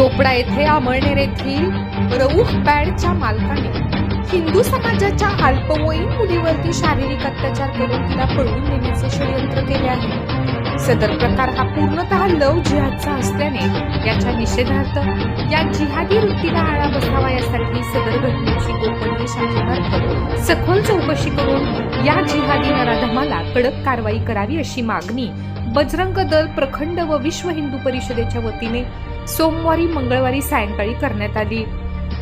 चोपडा येथे अमळनेर येथील रऊफ पॅडच्या मालकाने हिंदू समाजाच्या अल्पवयीन मुलीवरती शारीरिक अत्याचार करून तिला पळवून नेण्याचे षडयंत्र केले आहे. सदर प्रकार हा पूर्णतः लव जिहादचा असल्याने याच्या निषेधार्थ या जिहादी वृत्तीला आळा बसावा यासाठी सदर घटनेची गोपनीय शाखेमार्फत सखोल चौकशी करून या जिहादी नराधमाला कडक कारवाई करावी अशी मागणी बजरंग दल प्रखंड व विश्व हिंदू परिषदेच्या वतीने सोमवारी मंगळवारी सायंकाळी करण्यात आली.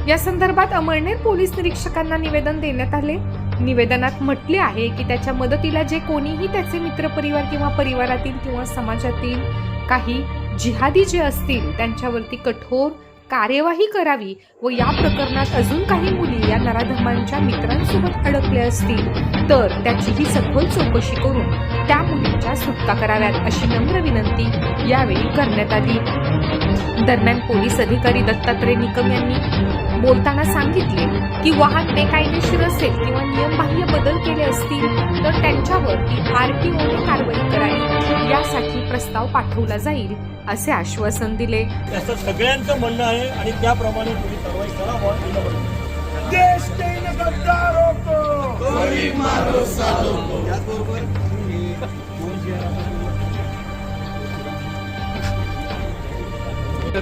या संदर्भात अमळनेर पोलीस निरीक्षकांना निवेदन देण्यात आले. निवेदनात म्हटले आहे की त्याच्या मदतीला जे कोणीही त्याचे मित्रपरिवार किंवा परिवारातील किंवा समाजातील काही जिहादी जे असतील त्यांच्यावरती कठोर कार्यवाही करावी व या प्रकरणात अजून काही मुली या नराधमांच्या मित्रांसोबत अडकल्या असतील तर त्याचीही सखोल चौकशी करून त्या मुलींच्या सुटका कराव्यात अशी नम्र विनंती यावेळी करण्यात आली. दरम्यान पोलीस अधिकारी दत्तात्रय निकम यांनी बोलताना सांगितले की वाहन बेकायदेशीर असेल किंवा नियमबाह्य बदल केले असतील तर त्यांच्यावरती आरटीओने कारवाई करावी. यासाठी प्रस्ताव पाठवला जाईल असे आश्वासन दिले. त्याचं सगळ्यांचं म्हणणं आहे आणि त्याप्रमाणे तुम्ही कारवाई करा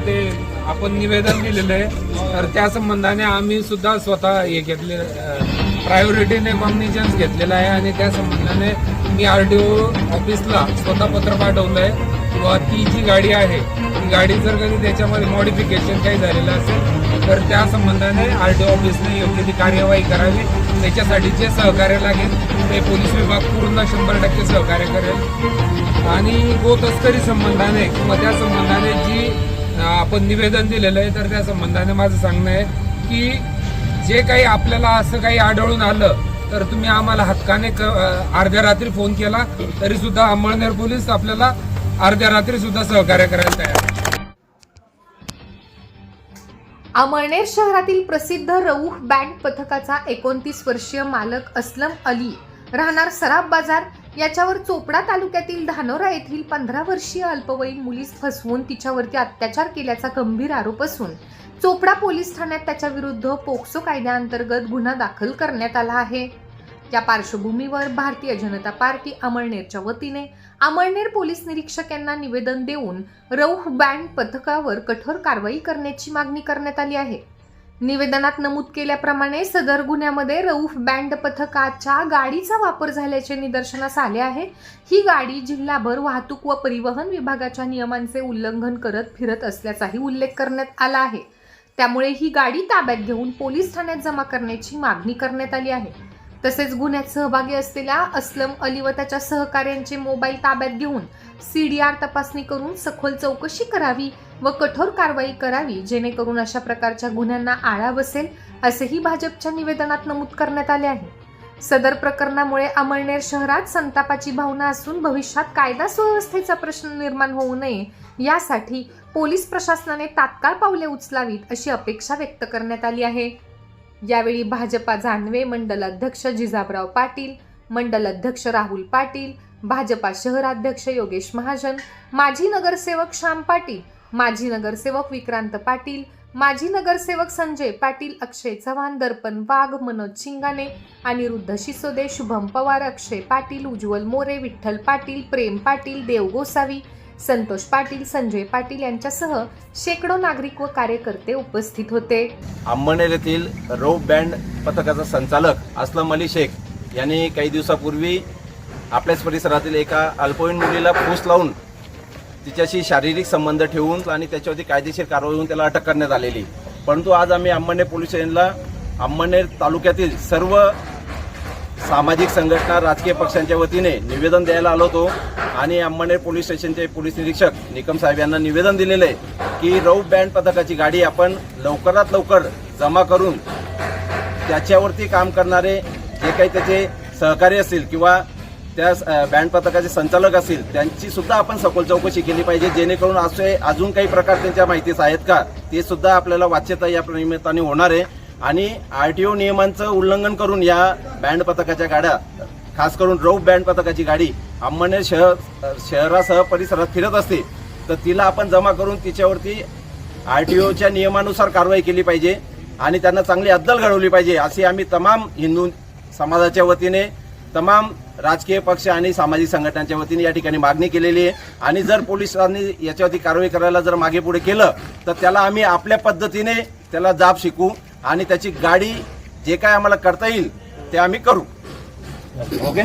ते आपण निवेदन दिलेलं आहे. तर त्या संबंधाने आम्ही सुद्धा स्वतः हे घेतले प्रायोरिटीने कॉम्युनिकेशन्स घेतलेलं आहे आणि त्या संबंधाने मी आर टी ओ ऑफिसला स्वतः पत्र पाठवलं आहे किंवा ती जी गाडी आहे ती गाडी जर कधी त्याच्यामध्ये मॉडिफिकेशन काही झालेलं असेल तर त्या संबंधाने आर टी ओ ऑफिसने योग्य ती कार्यवाही करावी. त्याच्यासाठी जे सहकार्य लागेल ते पोलीस विभाग पूर्ण शंभर टक्के सहकार्य करेल. आणि गो तस्करी संबंधाने किंवा त्या संबंधाने जी आपण निवेदन दिलेलं आहे तर त्या संबंधाने माझं सांगणं आहे की जे काही आपल्याला असं काही आढळून आलं तर तुम्ही आम्हाला हक्काने अर्ध्या रात्री फोन केला तरी सुद्धा अंमळनेर पोलीस आपल्याला अर्ध्या रात्री सुद्धा सहकार्य करायला तयार अमळनेर शहरातील प्रसिद्ध रऊफ बँड पथकाचा एकोणतीस वर्षीय मालक असलम अली राहणार सराफ बाजार याच्यावर चोपडा तालुक्यातील धानोरा येथील पंधरा वर्षीय अल्पवयीन मुलीस फसवून तिच्यावरती अत्याचार केल्याचा गंभीर आरोप असून चोपडा पोलीस ठाण्यात त्याच्या विरुद्ध पोक्सो कायद्याअंतर्गत गुन्हा दाखल करण्यात आला आहे. या पार्श्वभूमीवर भारतीय जनता पार्टी अमळनेरच्या वतीने अमळनेर पोलीस निरीक्षक यांना निवेदन देऊन रौफ बँड पथकावर कठोर कारवाई करण्याची मागणी करण्यात आली आहे. निवेदनात नमूद केल्याप्रमाणे सदर गुन्ह्यामध्ये रऊफ बँड पथकाच्या गाडीचा वापर झाल्याचे निदर्शनास आले आहे. ही गाडी जिल्हाभर वाहतूक व परिवहन विभागाच्या नियमांचे उल्लंघन करत फिरत असल्याचाही उल्लेख करण्यात आला आहे. त्यामुळे ही गाडी ताब्यात घेऊन पोलीस ठाण्यात जमा करण्याची मागणी करण्यात आली आहे. तसेच गुन्ह्यात सहभागी असलेल्या असलम अली व त्याच्या सहकाऱ्यांचे मोबाईल ताब्यात घेऊन सी डी आर तपासणी करून सखोल चौकशी करावी व कठोर कारवाई करावी जेणेकरून अशा प्रकारच्या गुन्ह्यांना आळा बसेल असेही भाजपच्या निवेदनात नमूद करण्यात आले आहे. सदर प्रकरणामुळे अमळनेर शहरात संतापाची भावना असून भविष्यात कायदा सुव्यवस्थेचा प्रश्न निर्माण होऊ नये यासाठी पोलीस प्रशासनाने तात्काळ पावले उचलावीत अशी अपेक्षा व्यक्त करण्यात आली आहे. यावेळी भाजपा जानवे मंडल अध्यक्ष जिजाबराव पाटील मंडल अध्यक्ष राहुल पाटील भाजपा शहराध्यक्ष योगेश महाजन माजी नगरसेवक श्याम पाटील माजी नगरसेवक विक्रांत पाटील माजी नगरसेवक संजय पाटील अक्षय चव्हाण दर्पण वाघ मनोज शिंगाणे अनिरुद्ध शिसोदे शुभम पवार अक्षय पाटील उज्ज्वल मोरे विठ्ठल पाटील प्रेम पाटील देव गोसावी संतोष पाटील संजय पाटील यांच्यासह शेकडो नागरिक व कार्यकर्ते उपस्थित होते. अंबनेर येथील रोप बँड पथकाचा संचालक असलम अली शेख यांनी काही दिवसापूर्वी आपल्याच परिसरातील एका अल्पवयीन मुलीला फूस लावून तिच्याशी शारीरिक संबंध ठेवून आणि त्याच्यावरती कायदेशीर कारवाई होऊन त्याला अटक करण्यात आलेली. परंतु आज आम्ही अंबनेर पोलीस स्टेशनला अंबनेर तालुक्यातील सर्व सामाजिक संघटना राजकीय पक्षांच्या वतीने निवेदन द्यायला आलो होतो आणि अंबनेर पोलीस स्टेशनचे पोलीस निरीक्षक निकम साहेब यांना निवेदन दिलेलं आहे की रौफ बँड पथकाची गाडी आपण लवकरात लवकर जमा करून त्याच्यावरती काम करणारे जे काही त्याचे सहकारी असतील किंवा त्या बँड पथकाचे संचालक असतील त्यांची सुद्धा आपण सखोल चौकशी केली पाहिजे जेणेकरून असे अजून काही प्रकार त्यांच्या माहितीस आहेत का ते सुद्धा आपल्याला वाच्यता या निमित्ताने होणार आहे. आणि आरटीओ नियमांचं उल्लंघन करून या बँड पथकाच्या गाड्या खास करून रौफ बँड पथकाची गाडी अंबनेर शहर शहरासह परिसरात फिरत असते तर तिला आपण जमा करून तिच्यावरती आरटीओच्या नियमानुसार कारवाई केली पाहिजे आणि त्यांना चांगली अद्दल घडवली पाहिजे अशी आम्ही तमाम हिंदू समाजाच्या वतीने तमाम राजकीय पक्ष आणि सामाजिक संघटनांच्या वतीने या ठिकाणी मागणी केलेली आहे. आणि जर पोलिसांनी याच्यावरती कारवाई करायला जर मागे पुढे केलं तर त्याला आम्ही आपल्या पद्धतीने त्याला जाब शिकू आणि त्याची गाडी जे काय आम्हाला करता येईल ते आम्ही करू. ओके?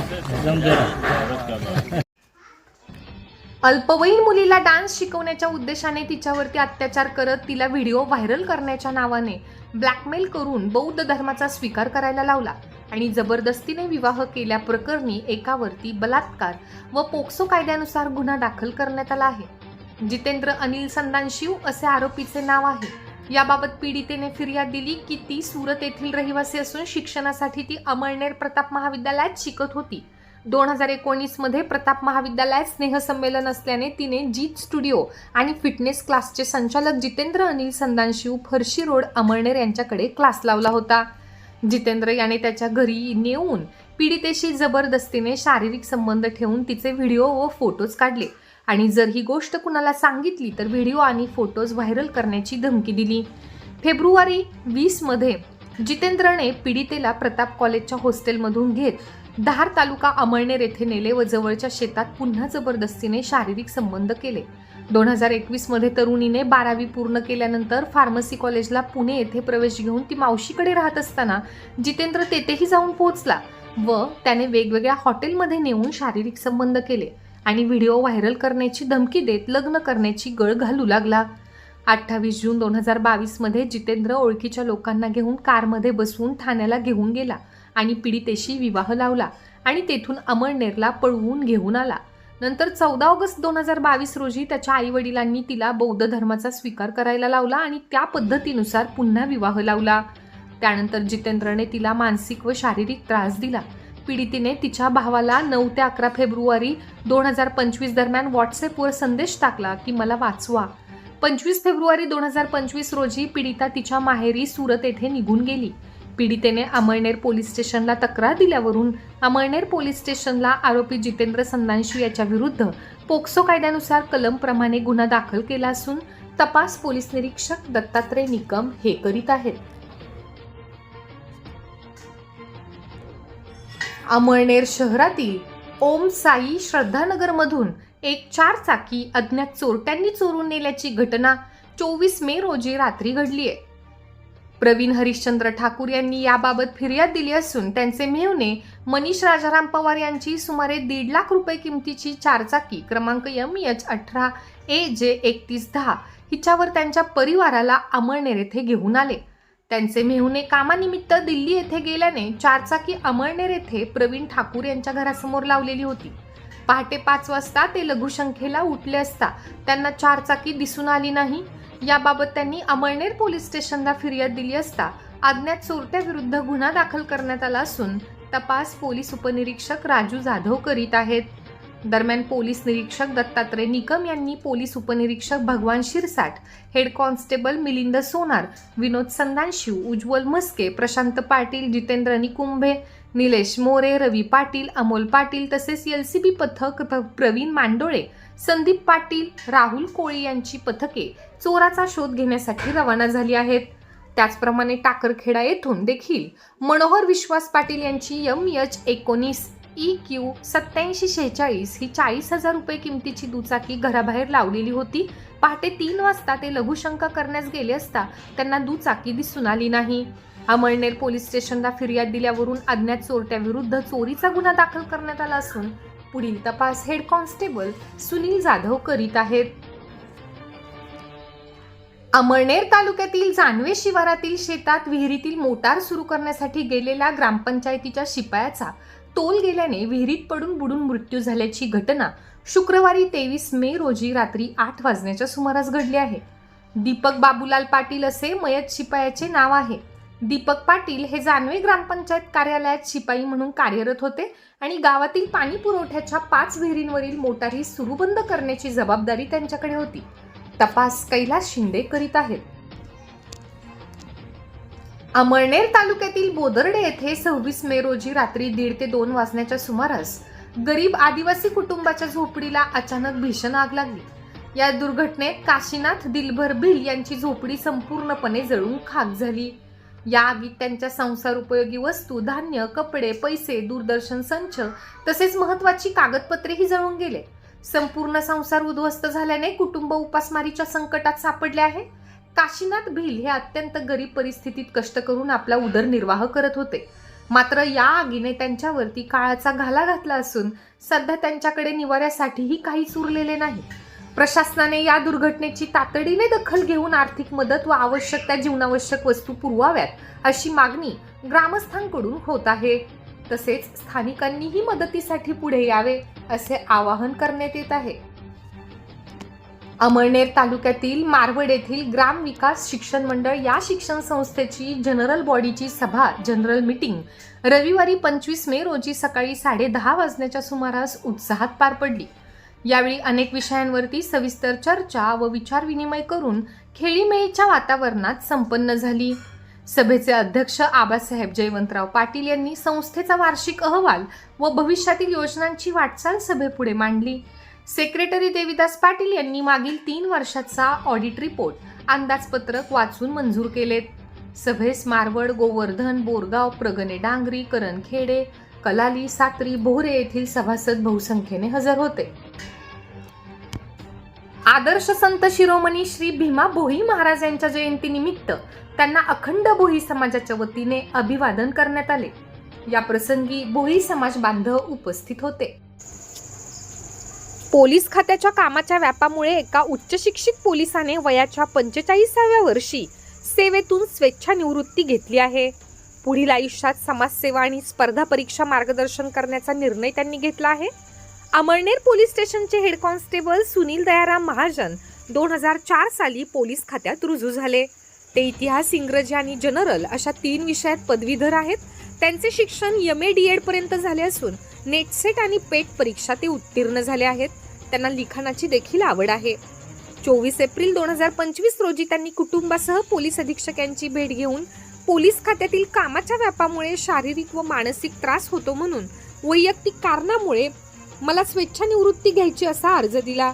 अल्पवयीन मुलीला डान्स शिकवण्याच्या उद्देशाने तिच्यावरती अत्याचार करत तिला व्हिडिओ व्हायरल करण्याच्या नावाने ब्लॅकमेल करून बौद्ध धर्माचा स्वीकार करायला लावला. आणि जबरदस्तीने विवाह केल्याप्रकरणी एकावरती बलात्कार व पोक्सो कायद्यानुसार गुन्हा दाखल करण्यात आला आहे. जितेंद्र अनिल संदानशिव असे आरोपीचे नाव आहे. याबाबत पीडितेने फिर्याद दिली की ती सुरत येथील रहिवासी असून शिक्षणासाठी ती अमळनेर प्रताप महाविद्यालयात शिकत होती. दोन हजार एकोणीसमध्ये प्रताप महाविद्यालयात स्नेहसंमेलन असल्याने तिने जीत स्टुडिओ आणि फिटनेस क्लासचे संचालक जितेंद्र अनिल संदानशिव फरशी रोड अमळनेर यांच्याकडे क्लास लावला होता. जितेंद्र याने त्याच्या घरी नेऊन पीडितेशी जबरदस्तीने शारीरिक संबंध ठेवून तिचे व्हिडिओ व फोटोज काढले. आणि जर ही गोष्ट कुणाला सांगितली तर व्हिडिओ आणि फोटोज व्हायरल करण्याची धमकी दिली. फेब्रुवारी वीसमध्ये जितेंद्रने पीडितेला प्रताप कॉलेजच्या हॉस्टेलमधून घेत धार तालुका अमळनेर येथे नेले व जवळच्या शेतात पुन्हा जबरदस्तीने शारीरिक संबंध केले. दोन हजार एकवीसमध्ये तरुणीने बारावी पूर्ण केल्यानंतर फार्मसी कॉलेजला पुणे येथे प्रवेश घेऊन ती मावशीकडे राहत असताना जितेंद्र तेथेही जाऊन पोहोचला व त्याने वेगवेगळ्या हॉटेलमध्ये नेऊन शारीरिक संबंध केले आणि व्हिडिओ व्हायरल करण्याची धमकी देत लग्न करण्याची गळ घालू लागला. अठ्ठावीस जून दोन हजार बावीसमध्ये जितेंद्र ओळखीच्या लोकांना घेऊन कारमध्ये बसवून ठाण्याला घेऊन गेला आणि पीडितेशी विवाह लावला आणि तेथून अमळनेरला पळवून घेऊन आला. नंतर चौदा ऑगस्ट दोन हजार बावीस रोजी त्याच्या आई वडिलांनी तिला बौद्ध धर्माचा स्वीकार करायला लावला आणि त्या पद्धतीनुसार पुन्हा विवाह लावला. त्यानंतर जितेंद्रने तिला मानसिक व शारीरिक त्रास दिला. पीडितीने तिच्या भावाला नऊ ते अकरा फेब्रुवारी दोन हजार पंचवीस दरम्यान व्हॉट्सअपवर संदेश टाकला की मला वाचवा. पंचवीस फेब्रुवारी दोन हजार पंचवीस रोजी पीडिता तिच्या माहेरी सुरत येथे निघून गेली. पीडितेने अमळनेर पोलीस स्टेशनला तक्रार दिल्यावरून अमळनेर पोलीस स्टेशनला आरोपी जितेंद्र संदांशी याच्या विरुद्ध पोक्सो कायद्यानुसार कलमप्रमाणे गुन्हा दाखल केला असून तपास पोलीस निरीक्षक दत्तात्रय निकम हे करीत आहेत. अमळनेर शहरातील ओम साई श्रद्धानगरमधून एक चार चाकी अज्ञात चोरट्यांनी चोरून नेल्याची घटना चोवीस मे रोजी रात्री घडली आहे प्रवीण हरिश्चंद्र ठाकूर यांनी याबाबत फिर्याद दिली असून त्यांचे मेहुणे मनीष राजाराम पवार यांची सुमारे दीड लाख रुपये किमतीची चारचाकी क्रमांक एम एच अठरा ए जे एकतीस दहा हिच्यावर त्यांच्या परिवाराला अमळनेर येथे घेऊन आले. त्यांचे मेहुणे कामानिमित्त दिल्ली येथे गेल्याने चारचाकी अमळनेर येथे प्रवीण ठाकूर यांच्या घरासमोर लावलेली होती. पहाटे पाच वाजता ते लघुशंखेला उठले असता त्यांना चारचाकी दिसून आली नाही. याबाबत त्यांनी अमळनेर पोलीस स्टेशनला फिर्याद दिली असता अज्ञात चोरट्याविरुद्ध गुन्हा दाखल करण्यात आला असून तपास पोलीस उपनिरीक्षक राजू जाधव करीत आहेत. दरम्यान पोलीस निरीक्षक दत्तात्रय निकम यांनी पोलीस उपनिरीक्षक भगवान शिरसाट हेड कॉन्स्टेबल मिलिंद सोनार विनोद संदानशिव उज्ज्वल मस्के प्रशांत पाटील जितेंद्र निकुंभे निलेश मोरे रवी पाटील अमोल पाटील तसेच एल सी बी पथक प्र- प्रवीण मांडोळे संदीप पाटील राहुल कोळी यांची पथके चोराचा शोध घेण्यासाठी रवाना झाली आहेत. त्याचप्रमाणे टाकरखेडा येथून देखील मनोहर विश्वास पाटील यांची यम एच एकोणीस ई क्यू सत्याऐंशी शेहेचाळीस ही चाळीस हजार रुपये किमतीची दुचाकी घराबाहेर लावलेली होती. पहाटे तीन वाजता ते लघुशंका करण्यास गेले असता त्यांना दुचाकी दिसून आली नाही. अमळनेर पोलीस स्टेशनला फिर्याद दिल्यावरून अज्ञात चोरट्याविरुद्ध चोरीचा गुन्हा दाखल करण्यात आला असून पुढील तपास हेड कॉन्स्टेबल सुनील जाधव करीत आहेत. अमळनेर तालुक्यातील जानवे शिवारातील शेतात विहिरीतील मोटार सुरू करण्यासाठी गेलेल्या ग्रामपंचायतीच्या शिपायाचा तोल गेल्याने विहिरीत पडून बुडून मृत्यू झाल्याची घटना शुक्रवारी तेवीस मे रोजी रात्री आठ वाजण्याच्या सुमारास घडली आहे. दीपक बाबूलाल पाटील असे मयत शिपायाचे नाव आहे. दीपक पाटील हे जानवे ग्रामपंचायत कार्यालयात शिपाई म्हणून कार्यरत होते आणि गावातील पाणी पुरवठ्याच्या पाच विहिरींवरील मोटारी सुरू बंद करण्याची जबाबदारी त्यांच्याकडे होती. तपास कैलास शिंदे करीत आहेत. अमळनेर तालुक्यातील बोदर्डे येथे सव्वीस मे रोजी रात्री दीड ते दोन वाजण्याच्या सुमारास गरीब आदिवासी कुटुंबाच्या झोपडीला अचानक भीषण आग लागली. या दुर्घटनेत काशीनाथ दिलभर भिल यांची झोपडी संपूर्णपणे जळून खाक झाली. या आगीत त्यांच्या संसार उपयोगी वस्तू धान्य कपडे पैसे दूरदर्शन संच तसेच महत्वाची कागदपत्रेही जळून गेले. संपूर्ण संसार उद्ध्वस्त झाल्याने कुटुंब उपासमारीच्या संकटात सापडले आहे. काशीनाथ भिल हे अत्यंत गरीब परिस्थितीत कष्ट करून आपला उदरनिर्वाह करत होते. मात्र या आगीने त्यांच्यावरती काळाचा घाला घातला असून सध्या त्यांच्याकडे निवाऱ्यासाठीही काहीच उरलेले नाही. प्रशासनाने या दुर्घटनेची तातडीने दखल घेऊन आर्थिक मदत व आवश्यक त्या जीवनावश्यक वस्तू पुरवाव्यात अशी मागणी ग्रामस्थांकडून होत आहे. तसेच स्थानिकांनीही मदतीसाठी पुढे यावे असे आवाहन करण्यात येत आहे. अमळनेर तालुक्यातील मारवड येथील ग्राम विकास शिक्षण मंडळ या शिक्षण संस्थेची जनरल बॉडीची सभा जनरल मीटिंग रविवारी पंचवीस मे रोजी सकाळी साडेदहा वाजण्याच्या सुमारास उत्साहात पार पडली. यावेळी अनेक विषयांवरती सविस्तर चर्चा व विचारविनिमय करून खेळीमेळीच्या वातावरणात संपन्न झाली. सभेचे अध्यक्ष आबासाहेब जयवंतराव पाटील यांनी संस्थेचा वार्षिक अहवाल व भविष्यातील योजनांची वाटचाल सभेपुढे मांडली. सेक्रेटरी देविदास पाटील यांनी मागील तीन वर्षाचा ऑडिट रिपोर्ट अंदाजपत्रक वाचून मंजूर केलेत. सभेस मारवड गोवर्धन बोरगाव प्रगणे डांगरी करणखेडे कलाली सात्री बोहरे येथील सभासद बहुसंख्येने हजर होते. आदर्श संत शिरोमणी श्री भीमा भोई महाराज यांच्या जयंतीनिमित्त त्यांना अखंड भोई समाजाच्या वतीने अभिवादन करण्यात आले. या प्रसंगी भोई समाज बांधव उपस्थित होते. पोलीस खात्याच्या कामाच्या व्यापामुळे एका उच्च शिक्षित पोलिसाने वयाच्या पंचेचाळीसाव्या वर्षी सेवेतून स्वेच्छा निवृत्ती घेतली आहे. पुढील आयुष्यात समाजसेवा आणि स्पर्धा परीक्षा मार्गदर्शन करण्याचा निर्णय त्यांनी घेतला आहे. अमळनेर पोलीस स्टेशनचे हेड कॉन्स्टेबल सुनील दयाराम महाजन दोन हजार चार साली पोलीस खात्यात रुजू झाले. ते इतिहास इंग्रजी आणि जनरल अशा तीन विषयात पदवीधर आहेत. त्यांचे शिक्षण एम ए डी एड पर्यंत झाले असून नेटसेट आणि पेट परीक्षा ते उत्तीर्ण झाले आहेत. त्यांना लिखाणाची देखील आवड आहे. चोवीस एप्रिल दोन हजार पंचवीस रोजी त्यांनी कुटुंबासह पोलीस अधीक्षक यांची भेट घेऊन पोलीस खात्यातील कामाच्या व्यापामुळे शारीरिक व मानसिक त्रास होतो म्हणून वैयक्तिक कारणामुळे मला स्वेच्छानिवृत्ती घ्यायची असा अर्ज दिला.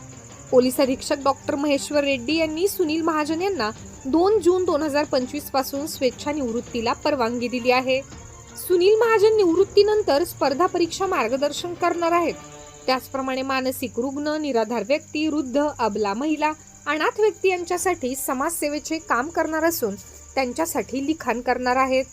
पोलीस अधीक्षक डॉक्टर महेश्वर रेड्डी यांनी सुनील महाजन यांना दोन जून दोन हजार पंचवीसपासून स्वेच्छानिवृत्तीला परवानगी दिली आहे. सुनील महाजन निवृत्तीनंतर स्पर्धा परीक्षा मार्गदर्शन करणार आहेत. त्याचप्रमाणे मानसिक रुग्ण निराधार व्यक्ती वृद्ध अबला महिला अनाथ व्यक्ती यांच्यासाठी समाजसेवेचे काम करणार असून त्यांच्यासाठी लिखाण करणार आहेत.